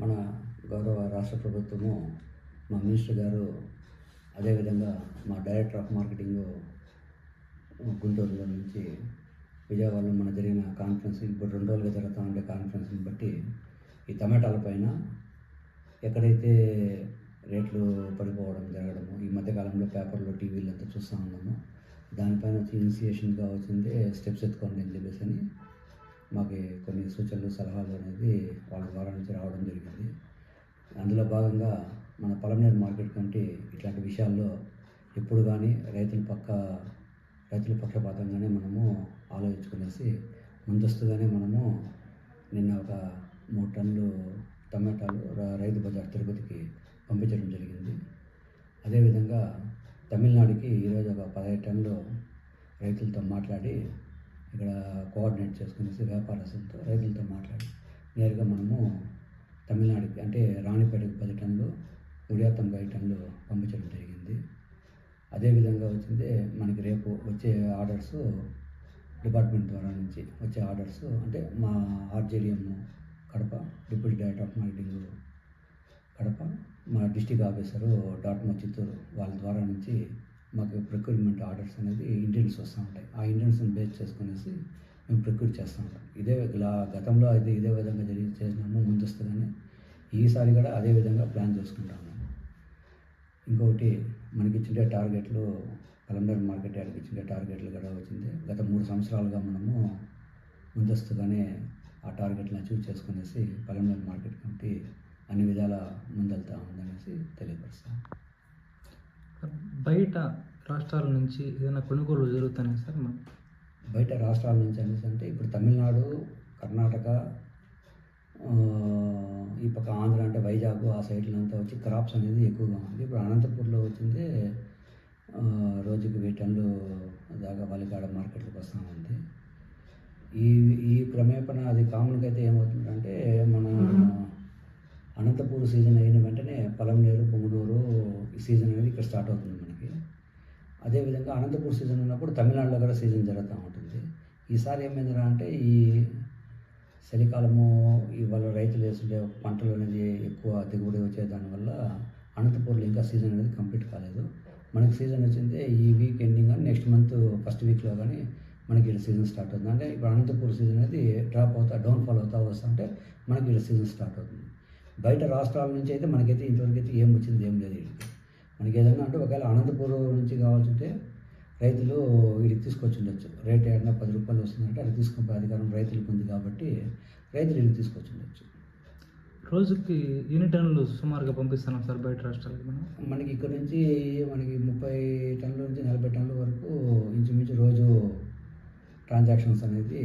మన గౌరవ రాష్ట్ర ప్రభుత్వము మా మినిస్టర్ గారు అదేవిధంగా మా డైరెక్టర్ ఆఫ్ మార్కెటింగ్ గుంటూరులో నుంచి విజయవాడలో మన జరిగిన కాన్ఫరెన్స్ ఇప్పుడు రెండు రోజులుగా జరుగుతూ ఉండే కాన్ఫరెన్స్ని బట్టి ఈ టమాటాల పైన ఎక్కడైతే రేట్లు పడిపోవడం జరగడము ఈ మధ్యకాలంలో పేపర్లో టీవీలు అంతా చూస్తూ ఉన్నాము. దానిపైన వచ్చి ఇనిషియేషన్గా వచ్చింది స్టెప్స్ ఎత్తుకోండి అని చెప్పేసి అని మాకు కొన్ని సూచనలు సలహాలు అనేది వాళ్ళ ద్వారా నుంచి రావడం జరిగింది. అందులో భాగంగా మన పలమనేరు మార్కెట్ కమిటీ ఇట్లాంటి విషయాల్లో ఎప్పుడు కానీ రైతుల పక్క రైతుల పక్షపాతంగానే మనము ఆలోచించుకునేసి ముందస్తుగానే మనము నిన్న ఒక మూడు టన్నులు టమాటాలు రైతు బజార్ తిరుపతికి పంపించడం జరిగింది. అదేవిధంగా తమిళనాడుకి ఈరోజు ఒక పదహైదు టన్నులు రైతులతో మాట్లాడి ఇక్కడ కోఆర్డినేట్ చేసుకునేసి వ్యాపారస్తులతో రైతులతో మాట్లాడి నేరుగా మనము తమిళనాడుకి అంటే రాణిపేటకు పది టన్నులు ఉడియాత్తంకి ఐదు టన్నులు పంపించడం జరిగింది. అదేవిధంగా వచ్చింది మనకి రేపు వచ్చే ఆర్డర్స్ డిపార్ట్మెంట్ ద్వారా నుంచి వచ్చే ఆర్డర్స్ అంటే మా RJDM Kadapa deputy director of marketing Kadapa మా డిస్టిక్ ఆఫీసరు డాట్మో చిత్తూరు వాళ్ళ ద్వారా నుంచి మాకు ప్రొక్యూర్మెంట్ ఆర్డర్స్ అనేది ఇంటెన్స్ వస్తూ ఉంటాయి. ఆ ఇంటెన్స్ని బేస్ చేసుకునేసి మేము ప్రొక్యూర్ చేస్తూ ఉంటాం. ఇదే ఇలా గతంలో అయితే ఇదే విధంగా జరిగి చేసినాము ముందస్తుగానే ఈసారి కూడా అదే విధంగా ప్లాన్ చేసుకుంటాము ఇంకొకటి మనకి ఇచ్చిన టార్గెట్లు కలండర్ మార్కెట్ యార్డ్కి ఇచ్చిన టార్గెట్లు కూడా వచ్చింది. గత మూడు సంవత్సరాలుగా మనము ముందస్తుగానే ఆ టార్గెట్లను అచీవ్ చేసుకునేసి కలండర్ మార్కెట్ కమిటీ అన్ని విధాల ముందెళ్తా ఉందనేసి తెలియపరుస్తాం. బయట రాష్ట్రాల నుంచి ఏదైనా కొనుగోలు జరుగుతున్నాయి సార్ మన బయట రాష్ట్రాల నుంచి అనేసి అంటే ఇప్పుడు తమిళనాడు కర్ణాటక ఆ, ఈ పక్క ఆంధ్ర అంటే వైజాగ్ ఆ సైడ్లో అంతా వచ్చి క్రాప్స్ అనేది ఎక్కువగా ఉంది. ఇప్పుడు అనంతపూర్లో వచ్చింది ఆ, రోజుకి వెయ్యి టన్నులు దాకా వలికాడ మార్కెట్లకు వస్తూ ఉంది. ఈ ఈ క్రమేపణ అది కామన్గా అయితే ఏమవుతుందంటే మన అనంతపూర్ సీజన్ అయిన వెంటనే పలంనేరు పొంగునూరు ఈ సీజన్ అనేది ఇక్కడ స్టార్ట్ అవుతుంది మనకి. అదేవిధంగా అనంతపూర్ సీజన్ ఉన్నప్పుడు తమిళనాడులో కూడా సీజన్ జరుగుతూ ఉంటుంది. ఈసారి ఏమైందిరా అంటే ఈ చలికాలము ఇవాళ రైతులు వేసుండే పంటలు అనేది ఎక్కువ దిగుబడి వచ్చే దానివల్ల అనంతపూర్లో ఇంకా సీజన్ అనేది కంప్లీట్ కాలేదు. మనకి సీజన్ వచ్చింది ఈ వీక్ ఎండింగ్ కానీ నెక్స్ట్ మంత్ ఫస్ట్ వీక్లో కానీ మనకి ఇక్కడ సీజన్ స్టార్ట్ అవుతుంది. అంటే ఇప్పుడు అనంతపూర్ సీజన్ అనేది డ్రాప్ అవుతా డౌన్ఫాల్ అవుతా వస్తుంటే మనకి ఇక్కడ సీజన్ స్టార్ట్ అవుతుంది. బయట రాష్ట్రాల నుంచి అయితే మనకైతే ఇంతవరకు అయితే ఏం వచ్చింది ఏం లేదు మనకి ఏదైనా అంటే ఒకవేళ అనంతపురం నుంచి కావాల్సింటే రైతులు వీడికి తీసుకొచ్చి ఉండొచ్చు రేట్ ఏదైనా పది రూపాయలు వస్తుందంటే అది తీసుకునే అధికారం రైతులకు ఉంది కాబట్టి రైతులు వీడికి తీసుకొచ్చి ఉండొచ్చు రోజుకి ఎన్ని టన్నులు సుమారుగా పంపిస్తున్నాం సార్ బయట రాష్ట్రాలకి మనం? మనకి ఇక్కడ నుంచి మనకి ముప్పై టన్నుల నుంచి నలభై టన్నుల వరకు ఇంచుమించు రోజు ట్రాన్సాక్షన్స్ అనేది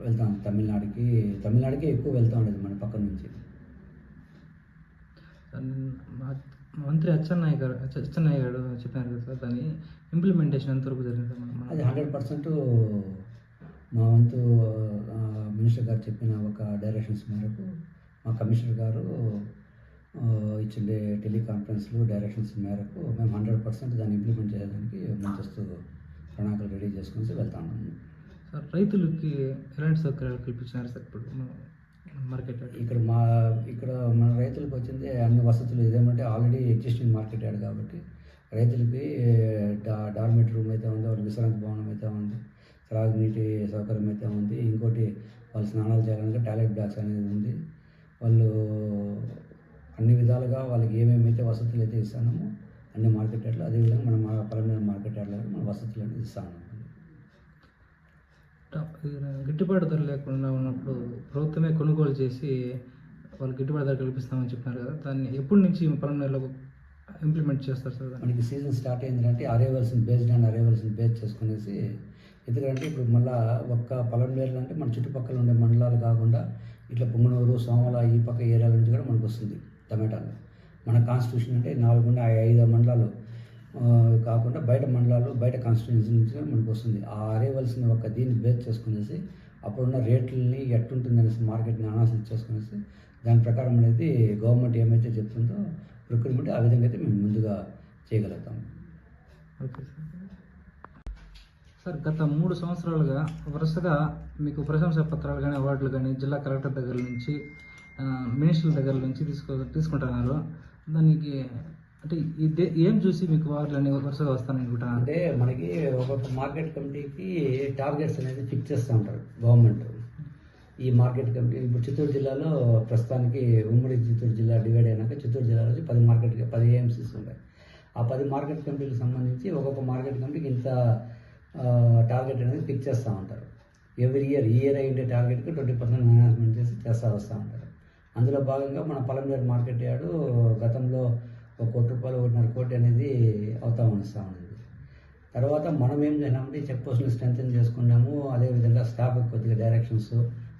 వెళ్తాం తమిళనాడుకి. తమిళనాడుకి ఎక్కువ వెళ్తూ ఉండేది మన పక్క నుంచి. మంత్రి అచ్చెన్నాయ్ గారు అచ్చ- అచ్చెన్నాయ్ గారు చెప్పారు కదా సార్ దాని ఇంప్లిమెంటేషన్ ఎంతవరకు జరిగింది అది హండ్రెడ్ పర్సెంట్ మా వంతు మినిస్టర్ గారు చెప్పిన ఒక డైరెక్షన్స్ మేరకు మా కమిషనర్ గారు ఇచ్చిండే టెలికాన్ఫరెన్స్లు డైరెక్షన్స్ మేరకు మేము హండ్రెడ్ పర్సెంట్ దాన్ని ఇంప్లిమెంట్ చేయడానికి ముందస్తు ప్రణాళికలు రెడీ చేసుకుని వెళ్తా. ఉన్నాము సార్ రైతులకి ఎలాంటి సౌకర్యాలు కల్పించినారు సార్ ఇప్పుడు? మార్కెట్? ఇక్కడ మా ఇక్కడ మన రైతులకు వచ్చింది అన్ని వసతులు ఇదేమంటే ఆల్రెడీ ఎగ్జిస్టింగ్ మార్కెట్ యార్డ్ కాబట్టి రైతులకి డా డార్మెట్ రూమ్ అయితే ఉంది వాళ్ళకి విశ్రాంతి భవనం అయితే ఉంది త్రాగునీటి సౌకర్యం అయితే ఉంది ఇంకోటి వాళ్ళు స్నానాలు చేయాలంటే టాయిలెట్ బ్లాక్స్ అనేది ఉంది వాళ్ళు అన్ని విధాలుగా వాళ్ళకి ఏమేమైతే వసతులు అయితే ఇస్తామో అన్ని మార్కెట్ యార్డ్లో అదేవిధంగా మనం మా పలమనేరు మార్కెట్ యార్డ్లో మన వసతులు అనేది ఇస్తాము గిట్టుబాటు ధర లేకుండా ఉన్నప్పుడు ప్రభుత్వమే చేసి వాళ్ళకి గిట్టుబాటు ధర కల్పిస్తామని చెప్పినారు కదా. దాన్ని ఎప్పటి నుంచి పలంనేరులో ఇంప్లిమెంట్ చేస్తారు సార్ మనకి సీజన్ స్టార్ట్ అయిందంటే అరైవల్స్ని బేస్డ్ అండ్ అరైవల్స్ని బేస్ చేసుకునేసి ఎందుకంటే ఇప్పుడు మళ్ళా ఒక్క పలంనేరులు అంటే మన చుట్టుపక్కల ఉండే మండలాలు కాకుండా ఇట్లా పొంగనూరు సోమల ఈ పక్క ఏరియాల నుంచి కూడా మనకు వస్తుంది టమాటాలు. మన కాన్స్టిట్యూషన్ అంటే నాలుగున్న ఐదు మండలాలు. కాకుండా బయట మండలాలు బయట కాన్స్టిట్యూన్సీ నుంచి మనకు వస్తుంది. ఆ అరైవల్స్ని ఒక దీన్ని బేస్ చేసుకునేసి అప్పుడున్న రేట్లని ఎట్టుంటుంది అనేసి మార్కెట్ని అనాలిసిస్ చేసుకునేసి దాని ప్రకారం అనేది గవర్నమెంట్ ఏమైతే చెప్తుందో ప్రొక్యూర్మెంట్ ఆ విధంగా అయితే మేము ముందుగా చేయగలుగుతాం. Okay sir. సార్ గత మూడు సంవత్సరాలుగా వరుసగా మీకు ప్రశంసా పత్రాలు కానీ అవార్డులు కానీ జిల్లా కలెక్టర్ దగ్గర నుంచి మినిస్టర్ల దగ్గర నుంచి తీసుకో తీసుకుంటున్నారు. దానికి అంటే ఇదే ఏం చూసి మీకు వార్లు అన్ని వరుసగా వస్తాననుకుంటున్నారు అంటే మనకి ఒక్కొక్క మార్కెట్ కమిటీకి టార్గెట్స్ అనేది ఫిక్స్ చేస్తూ ఉంటారు గవర్నమెంట్. ఈ మార్కెట్ కమిటీ ఇప్పుడు చిత్తూరు జిల్లాలో ప్రస్తుతానికి ఉమ్మడి చిత్తూరు జిల్లా డివైడ్ అయినాక చిత్తూరు జిల్లాలో పది మార్కెట్ పది ఏఎంసీస్ ఉంటాయి ఆ పది మార్కెట్ కమిటీలకు సంబంధించి ఒక్కొక్క మార్కెట్ కమిటీకి ఇంత టార్గెట్ అనేది ఫిక్స్ చేస్తూ ఉంటారు. ఎవ్రీ ఇయర్ ఇయర్ అయ్యే టార్గెట్కి ట్వంటీ పర్సెంట్ ఎన్హాన్స్మెంట్ చేసి చేస్తూ వస్తూ ఉంటారు. అందులో భాగంగా మన పలంనేరు మార్కెట్ యార్డు గతంలో ఒక కోటి రూపాయలు ఒకటిన్నర కోటి అనేది అవుతా వస్తూ ఉంది తర్వాత మనం ఏం చేయాలంటే చెక్ పోస్ట్ని స్ట్రెంగ్ చేసుకున్నాము. అదేవిధంగా స్టాఫ్ కొద్దిగా డైరెక్షన్స్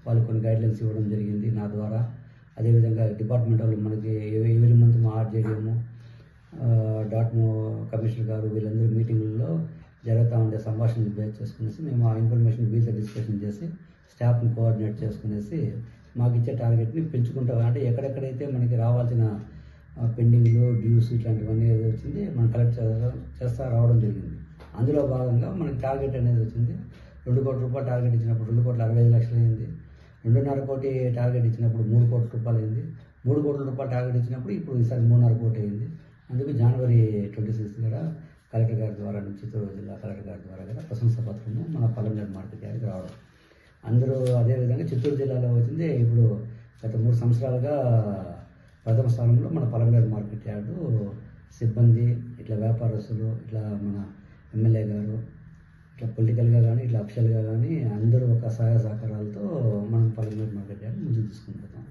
వాళ్ళు కొన్ని గైడ్లైన్స్ ఇవ్వడం జరిగింది నా ద్వారా. అదేవిధంగా డిపార్ట్మెంట్ వాళ్ళు మనకి ఎవరి మంత్ మా ఆర్జేడిఎము డాట్ మో కమిషనర్ గారు వీళ్ళందరూ మీటింగుల్లో జరుగుతూ ఉండే సంభాషణలు బేస్ చేసుకునేసి మేము ఆ ఇన్ఫర్మేషన్ వీళ్ళతో డిస్కషన్ చేసి స్టాఫ్ని కోఆర్డినేట్ చేసుకునేసి మాకు ఇచ్చే టార్గెట్ని పెంచుకుంటాం. అంటే ఎక్కడెక్కడైతే మనకి రావాల్సిన పెండింగ్లు డ్యూస్ ఇట్లాంటివన్నీ ఏదో వచ్చింది మనం కలెక్ట్ చేస్తా రావడం జరిగింది. అందులో భాగంగా మనకి టార్గెట్ అనేది వచ్చింది. రెండు కోట్ల రూపాయలు టార్గెట్ ఇచ్చినప్పుడు రెండు కోట్ల అరవై ఐదు లక్షలు అయింది. రెండున్నర కోటి టార్గెట్ ఇచ్చినప్పుడు మూడు కోట్ల రూపాయలు అయింది. మూడు కోట్ల రూపాయలు టార్గెట్ ఇచ్చినప్పుడు ఇప్పుడు ఈసారి మూడున్నర కోటి అయింది. అందుకు జనవరి ట్వంటీ సిక్స్త్ కూడా కలెక్టర్ గారి ద్వారా నుంచి చిత్తూరు జిల్లా కలెక్టర్ గారి ద్వారా కూడా ప్రశంస పత్రము మన పల్లెంజర్ మార్కెట్ గారికి రావడం. అందరూ అదేవిధంగా చిత్తూరు జిల్లాలో వచ్చింది. ఇప్పుడు గత మూడు సంవత్సరాలుగా ప్రథమ స్థానంలో మన పలంనేరు మార్కెట్ యార్డు సిబ్బంది ఇట్లా వ్యాపారస్తులు ఇట్లా మన ఎమ్మెల్యే గారు ఇట్లా పొలిటికల్గా కానీ ఇట్లా అఫిషియల్గా కానీ అందరూ ఒక సహాయ సహకారాలతో మనం పలంనేరు మార్కెట్ యార్డు ముందుకు తీసుకుని పోతాం.